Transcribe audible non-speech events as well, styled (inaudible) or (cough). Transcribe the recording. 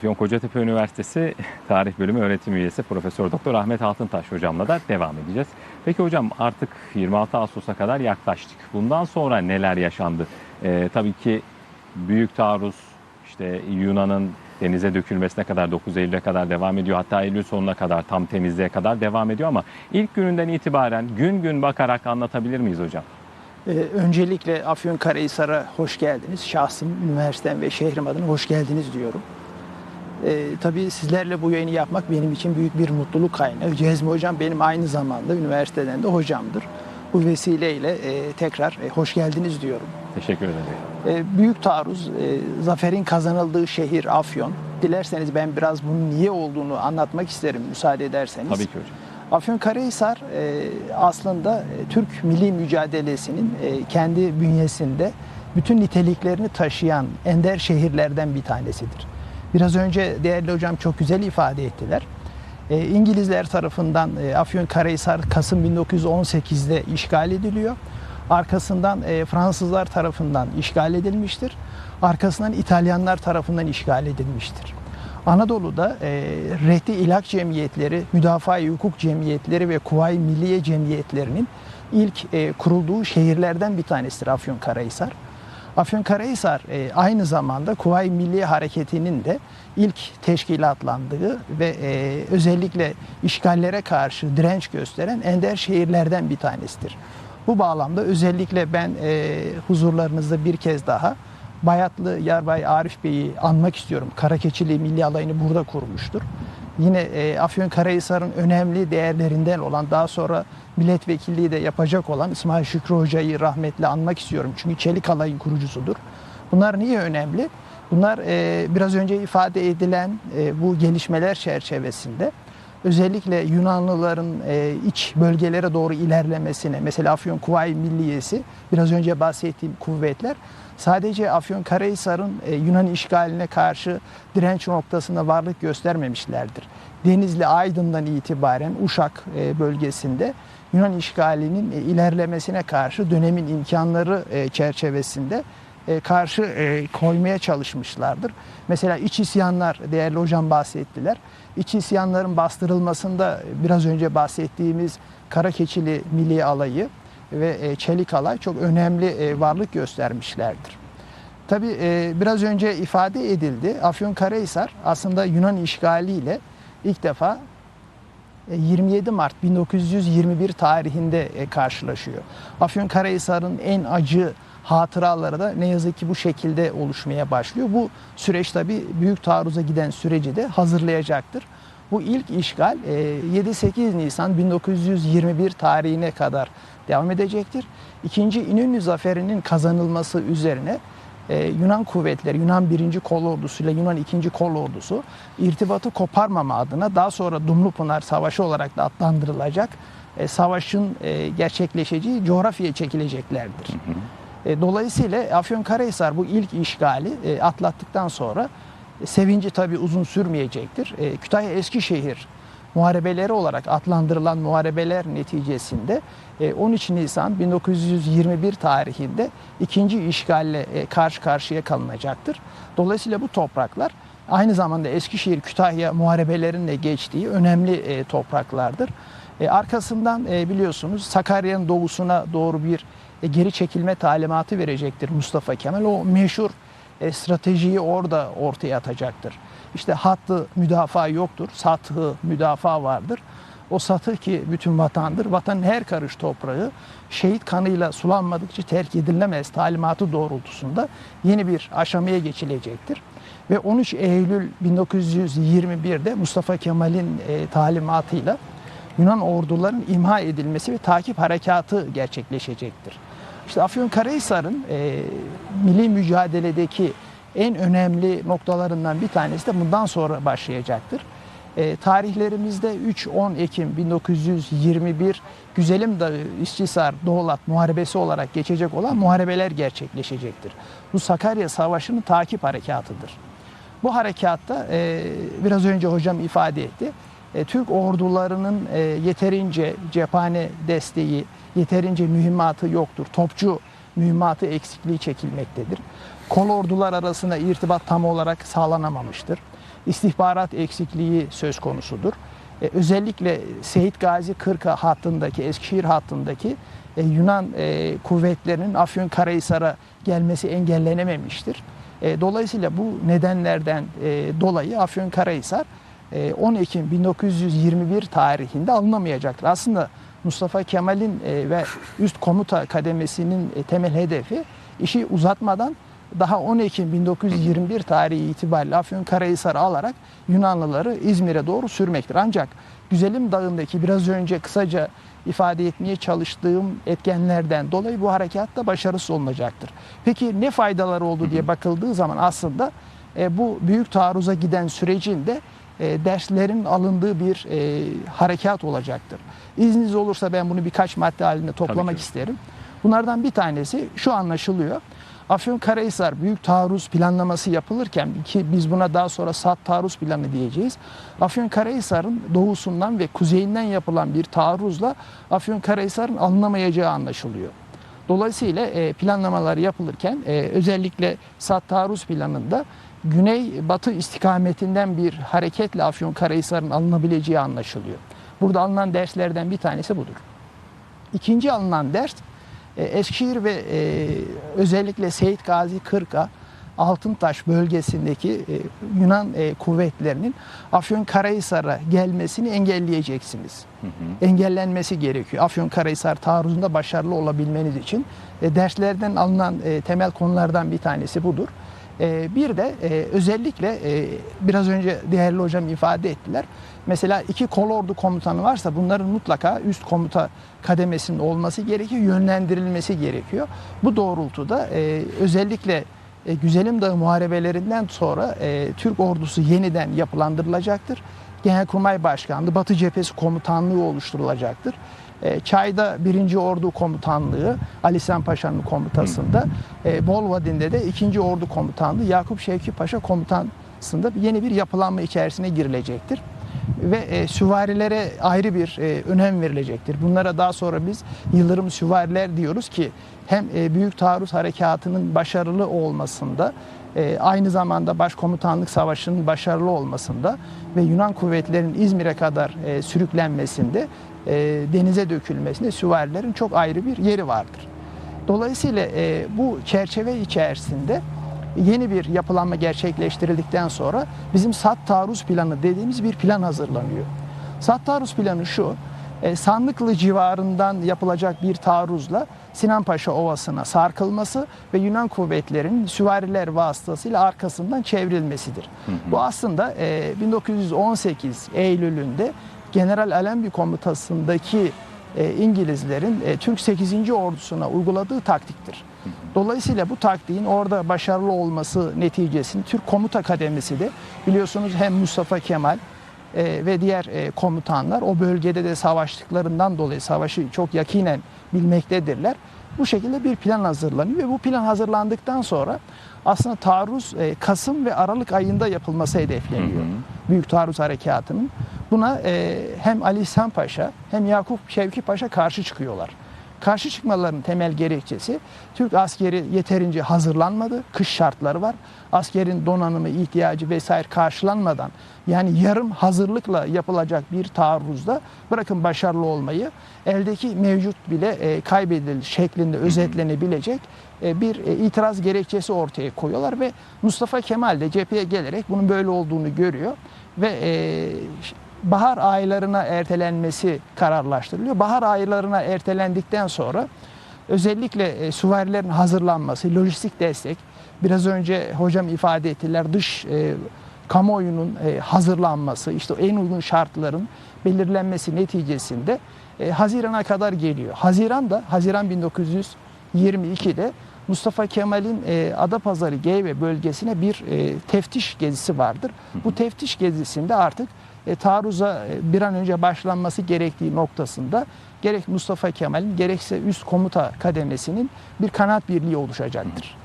Afyon Kocatepe Üniversitesi (laughs) Tarih Bölümü öğretim üyesi Profesör Doktor Ahmet Altıntaş hocamla da devam edeceğiz. Peki hocam artık 26 Ağustos'a kadar yaklaştık. Bundan sonra neler yaşandı? Ee, tabii ki büyük taarruz işte Yunan'ın denize dökülmesine kadar 9 Eylül'e kadar devam ediyor. Hatta Eylül sonuna kadar tam temizliğe kadar devam ediyor ama ilk gününden itibaren gün gün bakarak anlatabilir miyiz hocam? Ee, öncelikle Afyonkarahisar'a hoş geldiniz. Şahsım, üniversitem ve şehrim adına hoş geldiniz diyorum. Ee, tabii sizlerle bu yayını yapmak benim için büyük bir mutluluk kaynağı. Cezmi Hocam benim aynı zamanda üniversiteden de hocamdır. Bu vesileyle e, tekrar e, hoş geldiniz diyorum. Teşekkür ederim. E, büyük taarruz, e, zaferin kazanıldığı şehir Afyon. Dilerseniz ben biraz bunun niye olduğunu anlatmak isterim müsaade ederseniz. Tabii ki hocam. Afyonkarahisar e, aslında e, Türk milli mücadelesinin e, kendi bünyesinde bütün niteliklerini taşıyan ender şehirlerden bir tanesidir. Biraz önce değerli hocam çok güzel ifade ettiler. E, İngilizler tarafından e, Afyonkarahisar Kasım 1918'de işgal ediliyor. Arkasından e, Fransızlar tarafından işgal edilmiştir. Arkasından İtalyanlar tarafından işgal edilmiştir. Anadolu'da e, Rehti İlak Cemiyetleri, Müdafaa-i Hukuk Cemiyetleri ve Kuvayi Milliye Cemiyetlerinin ilk e, kurulduğu şehirlerden bir tanesidir Afyonkarahisar. Afyonkarahisar e, aynı zamanda Kuvayi Milliye Hareketi'nin de ilk teşkilatlandığı ve e, özellikle işgallere karşı direnç gösteren ender şehirlerden bir tanesidir. Bu bağlamda özellikle ben e, huzurlarınızda bir kez daha Bayatlı Yarbay Arif Bey'i anmak istiyorum. Karakeçili Milli Alayı'nı burada kurmuştur. Yine e, Afyonkarahisar'ın önemli değerlerinden olan daha sonra milletvekilliği de yapacak olan İsmail Şükrü Hoca'yı rahmetle anmak istiyorum. Çünkü Çelik Alayı'nın kurucusudur. Bunlar niye önemli? Bunlar e, biraz önce ifade edilen e, bu gelişmeler çerçevesinde özellikle Yunanlıların e, iç bölgelere doğru ilerlemesine mesela Afyon Kuvayi Milliyesi biraz önce bahsettiğim kuvvetler sadece Afyonkarahisar'ın e, Yunan işgaline karşı direnç noktasında varlık göstermemişlerdir. Denizli Aydın'dan itibaren Uşak e, bölgesinde Yunan işgalinin e, ilerlemesine karşı dönemin imkanları e, çerçevesinde karşı e, koymaya çalışmışlardır. Mesela iç isyanlar değerli hocam bahsettiler. İç isyanların bastırılmasında biraz önce bahsettiğimiz Karakeçili Milli Alayı ve e, Çelik Alay çok önemli e, varlık göstermişlerdir. Tabi biraz önce ifade edildi. Afyonkarahisar aslında Yunan işgaliyle ilk defa e, 27 Mart 1921 tarihinde e, karşılaşıyor. Afyonkarahisar'ın en acı hatıraları da ne yazık ki bu şekilde oluşmaya başlıyor. Bu süreç tabi büyük taarruza giden süreci de hazırlayacaktır. Bu ilk işgal e, 7-8 Nisan 1921 tarihine kadar devam edecektir. İkinci İnönü Zaferi'nin kazanılması üzerine e, Yunan kuvvetleri, Yunan 1. Kol Ordusu ile Yunan 2. Kol Ordusu irtibatı koparmama adına daha sonra Dumlupınar Savaşı olarak da adlandırılacak e, savaşın e, gerçekleşeceği coğrafyaya çekileceklerdir. E, dolayısıyla Afyonkarahisar bu ilk işgali e, atlattıktan sonra e, sevinci tabii uzun sürmeyecektir. E, Kütahya Eskişehir muharebeleri olarak adlandırılan muharebeler neticesinde e, 13 Nisan 1921 tarihinde ikinci işgalle e, karşı karşıya kalınacaktır. Dolayısıyla bu topraklar aynı zamanda Eskişehir Kütahya muharebelerinin de geçtiği önemli e, topraklardır. E, arkasından e, biliyorsunuz Sakarya'nın doğusuna doğru bir e, geri çekilme talimatı verecektir Mustafa Kemal. O meşhur e, stratejiyi orada ortaya atacaktır. İşte hattı müdafaa yoktur, sathı müdafaa vardır. O satıh ki bütün vatandır. Vatanın her karış toprağı şehit kanıyla sulanmadıkça terk edilemez talimatı doğrultusunda yeni bir aşamaya geçilecektir. Ve 13 Eylül 1921'de Mustafa Kemal'in e, talimatıyla Yunan orduların imha edilmesi ve takip harekatı gerçekleşecektir. İşte Afyonkarahisar'ın e, milli mücadeledeki en önemli noktalarından bir tanesi de bundan sonra başlayacaktır. E, tarihlerimizde 3-10 Ekim 1921 Güzelim Dağı İşçisar Doğulat Muharebesi olarak geçecek olan muharebeler gerçekleşecektir. Bu Sakarya Savaşı'nın takip harekatıdır. Bu harekatta e, biraz önce hocam ifade etti. E, Türk ordularının e, yeterince cephane desteği, yeterince mühimmatı yoktur. Topçu mühimmatı eksikliği çekilmektedir. Kol ordular arasında irtibat tam olarak sağlanamamıştır. istihbarat eksikliği söz konusudur. E, özellikle Seyit Gazi Kırka hattındaki, Eskişehir hattındaki Yunan e, kuvvetlerinin Afyonkarahisar'a gelmesi engellenememiştir. Dolayısıyla bu nedenlerden e, dolayı Afyonkarahisar 10 Ekim 1921 tarihinde alınamayacaktır. Aslında Mustafa Kemal'in e, ve üst komuta kademesinin e, temel hedefi işi uzatmadan daha 10 Ekim 1921 tarihi itibariyle Afyonkarahisar'ı alarak Yunanlıları İzmir'e doğru sürmektir. Ancak Güzelim Dağı'ndaki biraz önce kısaca ifade etmeye çalıştığım etkenlerden dolayı bu harekat da başarısız olunacaktır. Peki ne faydaları oldu diye bakıldığı zaman aslında e, bu büyük taarruza giden sürecin de e, derslerin alındığı bir e, harekat olacaktır. İzniniz olursa ben bunu birkaç madde halinde toplamak isterim. Bunlardan bir tanesi şu anlaşılıyor. Afyonkarahisar büyük taarruz planlaması yapılırken ki biz buna daha sonra SAT taarruz planı diyeceğiz. Afyonkarahisar'ın doğusundan ve kuzeyinden yapılan bir taarruzla Afyonkarahisar'ın alınamayacağı anlaşılıyor. Dolayısıyla e, planlamalar yapılırken e, özellikle SAT taarruz planında güney batı istikametinden bir hareketle Afyonkarahisar'ın alınabileceği anlaşılıyor. Burada alınan derslerden bir tanesi budur. İkinci alınan ders e, Eskişehir ve e, özellikle Seyit Gazi Kırka Altıntaş bölgesindeki e, Yunan e, kuvvetlerinin Afyonkarahisar'a gelmesini engelleyeceksiniz. Engellenmesi gerekiyor. Afyonkarahisar taarruzunda başarılı olabilmeniz için e, derslerden alınan e, temel konulardan bir tanesi budur. E, bir de e, özellikle e, biraz önce değerli hocam ifade ettiler. Mesela iki kolordu komutanı varsa bunların mutlaka üst komuta kademesinin olması gerekiyor, yönlendirilmesi gerekiyor. Bu doğrultuda e, özellikle Güzelim Dağı muharebelerinden sonra Türk ordusu yeniden yapılandırılacaktır. Genelkurmay Başkanlığı, Batı Cephesi Komutanlığı oluşturulacaktır. E, Çay'da 1. Ordu Komutanlığı Ali Sen Paşa'nın komutasında, e, Bolvadin'de de 2. Ordu Komutanlığı Yakup Şevki Paşa komutasında yeni bir yapılanma içerisine girilecektir ve e, süvarilere ayrı bir e, önem verilecektir. Bunlara daha sonra biz Yıldırım süvariler diyoruz ki hem Büyük Taarruz Harekatı'nın başarılı olmasında e, aynı zamanda Başkomutanlık Savaşı'nın başarılı olmasında ve Yunan kuvvetlerinin İzmir'e kadar e, sürüklenmesinde, e, denize dökülmesinde süvarilerin çok ayrı bir yeri vardır. Dolayısıyla e, bu çerçeve içerisinde yeni bir yapılanma gerçekleştirildikten sonra bizim SAT taarruz planı dediğimiz bir plan hazırlanıyor. SAT taarruz planı şu, e, Sandıklı civarından yapılacak bir taarruzla Sinanpaşa Ovası'na sarkılması ve Yunan kuvvetlerinin süvariler vasıtasıyla arkasından çevrilmesidir. Bu aslında e, 1918 Eylül'ünde General Allenby komutasındaki e, İngilizlerin e, Türk 8. ordusuna uyguladığı taktiktir. Dolayısıyla bu taktiğin orada başarılı olması neticesinde Türk komuta kademesi de biliyorsunuz hem Mustafa Kemal e, ve diğer e, komutanlar o bölgede de savaştıklarından dolayı savaşı çok yakinen bilmektedirler. Bu şekilde bir plan hazırlanıyor ve bu plan hazırlandıktan sonra aslında taarruz e, Kasım ve Aralık ayında yapılması hedefleniyor. Büyük taarruz harekatının. Buna e, hem Ali İhsan Paşa hem Yakup Şevki Paşa karşı çıkıyorlar. Karşı çıkmalarının temel gerekçesi Türk askeri yeterince hazırlanmadı. Kış şartları var. Askerin donanımı, ihtiyacı vesaire karşılanmadan yani yarım hazırlıkla yapılacak bir taarruzda bırakın başarılı olmayı eldeki mevcut bile e, kaybedilir şeklinde özetlenebilecek e, bir e, itiraz gerekçesi ortaya koyuyorlar ve Mustafa Kemal de cepheye gelerek bunun böyle olduğunu görüyor ve e, bahar aylarına ertelenmesi kararlaştırılıyor. Bahar aylarına ertelendikten sonra özellikle e, süvarilerin hazırlanması, lojistik destek, biraz önce hocam ifade ettiler dış e, kamuoyunun e, hazırlanması, işte en uygun şartların belirlenmesi neticesinde e, Haziran'a kadar geliyor. Haziran da Haziran 1922'de Mustafa Kemal'in e, Adapazarı Geyve bölgesine bir e, teftiş gezisi vardır. Bu teftiş gezisinde artık e, taarruza e, bir an önce başlanması gerektiği noktasında gerek Mustafa Kemal'in gerekse üst komuta kademesinin bir kanat birliği oluşacaktır.